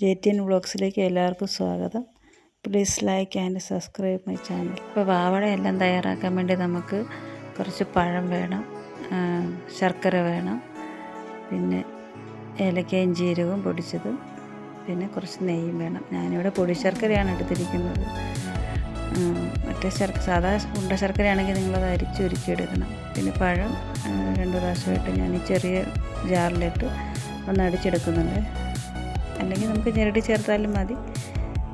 J T N വ്ളോഗ്സിലേക്ക് എല്ലാവർക്കും സ്വാഗതം. Please like and subscribe my channel. ഇപ്പോൾ വാവടയെല്ലാം തയ്യാറാക്കാൻ വേണ്ടി നമുക്ക് കുറച്ച് പഴം വേണം ശർക്കര വേണം പിന്നെ ഏലക്കയും ജീരകവും പൊടിച്ചതും പിന്നെ കുറച്ച് നെയ്യും വേണം. ഞാനിവിടെ പൊടി ശർക്കരയാണ് എടുത്തിരിക്കുന്നത്. മറ്റേ ശർക്ക സാധാ ഉണ്ട ശർക്കരയാണെങ്കിൽ നിങ്ങളത് അരിച്ച് എടുക്കണം പിന്നെ പഴം രണ്ട് പ്രാവശ്യമായിട്ട് ഞാൻ ഈ ചെറിയ ജാറിലിട്ട് ഒന്ന് അടിച്ചെടുക്കുന്നുണ്ട്. അല്ലെങ്കിൽ നമുക്ക് ഞെരടി ചേർത്താലും മതി.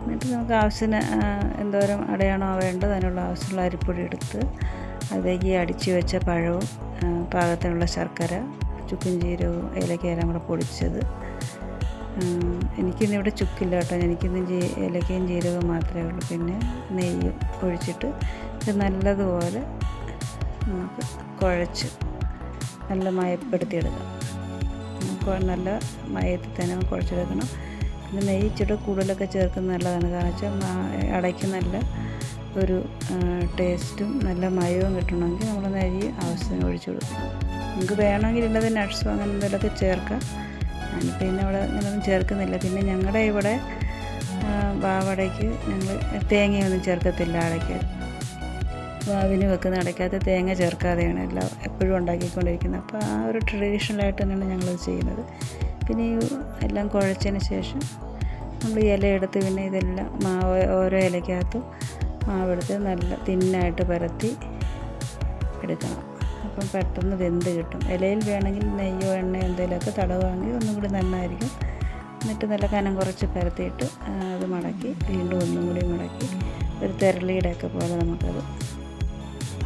എന്നിട്ട് നമുക്ക് ആവശ്യത്തിന് എന്തോരം അടയാണോ വേണ്ടത് അതിനുള്ള ആവശ്യമുള്ള അരിപ്പൊടി എടുത്ത് അതിലേക്ക് അടിച്ചു വെച്ച പഴവും പാകത്തിനുള്ള ശർക്കര ചുക്കും ജീരകവും ഏലക്കയെല്ലാം കൂടെ പൊടിച്ചത്. എനിക്കിന്നിവിടെ ചുക്കില്ല കേട്ടോ. എനിക്കിന്ന് ജീ ഏലക്കയും ജീരകവും മാത്രമേ ഉള്ളൂ. പിന്നെ നെയ്യും ഒഴിച്ചിട്ട് ഇത് നല്ലതുപോലെ നമുക്ക് കുഴച്ച് നല്ല മയപ്പെടുത്തിയെടുക്കാം. നല്ല മയത്തിൽ തന്നെ കുഴച്ചെടുക്കണം. പിന്നെ നെയ്യ് ഇച്ചിരി കൂടുതലൊക്കെ ചേർക്കുന്നത് നല്ലതാണ്. കാരണം വെച്ചാൽ അടയ്ക്ക് നല്ല ഒരു ടേസ്റ്റും നല്ല മയവും കിട്ടണമെങ്കിൽ നമ്മൾ നെയ്യ് ആവശ്യത്തിന് ഒഴിച്ചു കൊടുക്കും നമുക്ക് വേണമെങ്കിൽ ഉള്ളത് നട്ട്സോ അങ്ങനെ എന്തെങ്കിലുമൊക്കെ ചേർക്കാം. ഞാനിപ്പോൾ ഇന്ന് ഇവിടെ അങ്ങനെയൊന്നും ചേർക്കുന്നില്ല. പിന്നെ ഞങ്ങളുടെ ഇവിടെ വാവടയ്ക്ക് ഞങ്ങൾ തേങ്ങയൊന്നും ചേർക്കത്തില്ല അടയ്ക്ക് വാവിന് വെക്കുന്ന അടയ്ക്കകത്ത് തേങ്ങ ചേർക്കാതെയാണ് എല്ലാം എപ്പോഴും ഉണ്ടാക്കിക്കൊണ്ടിരിക്കുന്നത്. അപ്പോൾ ആ ഒരു ട്രഡീഷണലായിട്ട് തന്നെയാണ് ഞങ്ങളത് ചെയ്യുന്നത്. പിന്നെ ഈ എല്ലാം കുഴച്ചതിന് ശേഷം നമ്മൾ ഇല എടുത്ത് പിന്നെ ഇതെല്ലാം മാവ് ഓരോ ഇലയ്ക്കകത്തും മാവെടുത്ത് നല്ല തിന്നായിട്ട് പരത്തി എടുക്കണം. അപ്പം പെട്ടെന്ന് വെന്ത് കിട്ടും. ഇലയിൽ വേണമെങ്കിൽ നെയ്യോ എണ്ണയോ എന്തെങ്കിലുമൊക്കെ തടവാണെങ്കിൽ ഒന്നും കൂടി നന്നായിരിക്കും. എന്നിട്ട് നല്ല കനം കുറച്ച് പരത്തിയിട്ട് അത് മടക്കി വീണ്ടും ഒന്നും കൂടി മടക്കി ഒരു തെരളിയുടെ ഒക്കെ പോലെ നമുക്കത്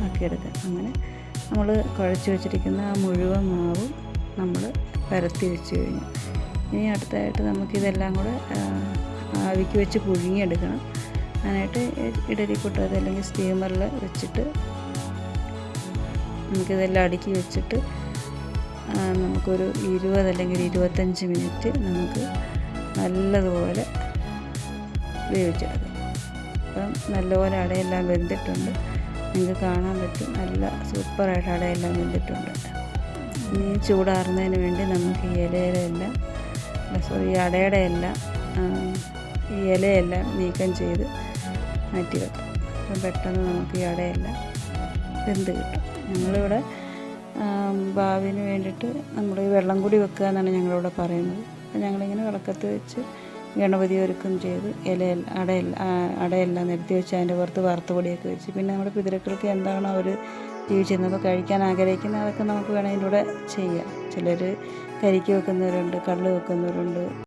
ആക്കിയെടുക്കാം അങ്ങനെ നമ്മൾ കുഴച്ച് വെച്ചിരിക്കുന്ന ആ മുഴുവൻ മാവും നമ്മൾ പരത്തി വെച്ച് കഴിഞ്ഞു. ഇനി അടുത്തായിട്ട് നമുക്കിതെല്ലാം കൂടെ ആവിക്ക് വെച്ച് പുഴുങ്ങിയെടുക്കണം. അതിനായിട്ട് ഇഡലി കുട്ടത് അല്ലെങ്കിൽ സ്റ്റീമറിൽ വെച്ചിട്ട് നമുക്കിതെല്ലാം അടുക്കി വെച്ചിട്ട് നമുക്കൊരു ഇരുപത് അല്ലെങ്കിൽ ഇരുപത്തഞ്ച് മിനിറ്റ് നമുക്ക് നല്ലതുപോലെ വേവിച്ചെടുക്കാം. അപ്പം നല്ലപോലെ അടയെല്ലാം വെന്തിട്ടുണ്ട്. നിങ്ങൾക്ക് കാണാൻ പറ്റും. നല്ല സൂപ്പറായിട്ട് എല്ലാം വെന്തിട്ടുണ്ട്. ഇനി ചൂടാറുന്നതിന് വേണ്ടി നമുക്ക് ഈ ഇലയിലെല്ലാം സോറി ഈ അടയുടെ എല്ലാം ഈ ഇലയെല്ലാം നീക്കം ചെയ്ത് മാറ്റി വെക്കാം. അപ്പം പെട്ടെന്ന് നമുക്ക് ഈ അടയെല്ലാം വെന്ത് കിട്ടും. ഞങ്ങളിവിടെ ആം, ഭാവിന് വേണ്ടിയിട്ട് നമ്മൾ ഈ വെള്ളം കൂടി വെക്കുക എന്നാണ് ഞങ്ങളിവിടെ പറയുന്നത്. അപ്പം ഞങ്ങളിങ്ങനെ വിളക്കത്ത് വെച്ച് ഗണപതി ഒരുക്കം ചെയ്ത് ഇലയെല്ലാം അടയെല്ലാം അടയെല്ലാം നിരത്തി വെച്ച് അതിന്റെ പുറത്ത് വറുത്ത് പൊടിയൊക്കെ വെച്ച്. പിന്നെ നമ്മുടെ പിതൃക്കൾക്ക് എന്താണ് അവർ ജീവിച്ചിരുന്നത് അപ്പോൾ കഴിക്കാൻ ആഗ്രഹിക്കുന്നത് അതൊക്കെ നമുക്ക് വേണമെങ്കിൽ കൂടെ ചെയ്യാം. ചിലർ കരിക്ക് വെക്കുന്നവരുണ്ട് കള്ള് വെക്കുന്നവരുണ്ട്.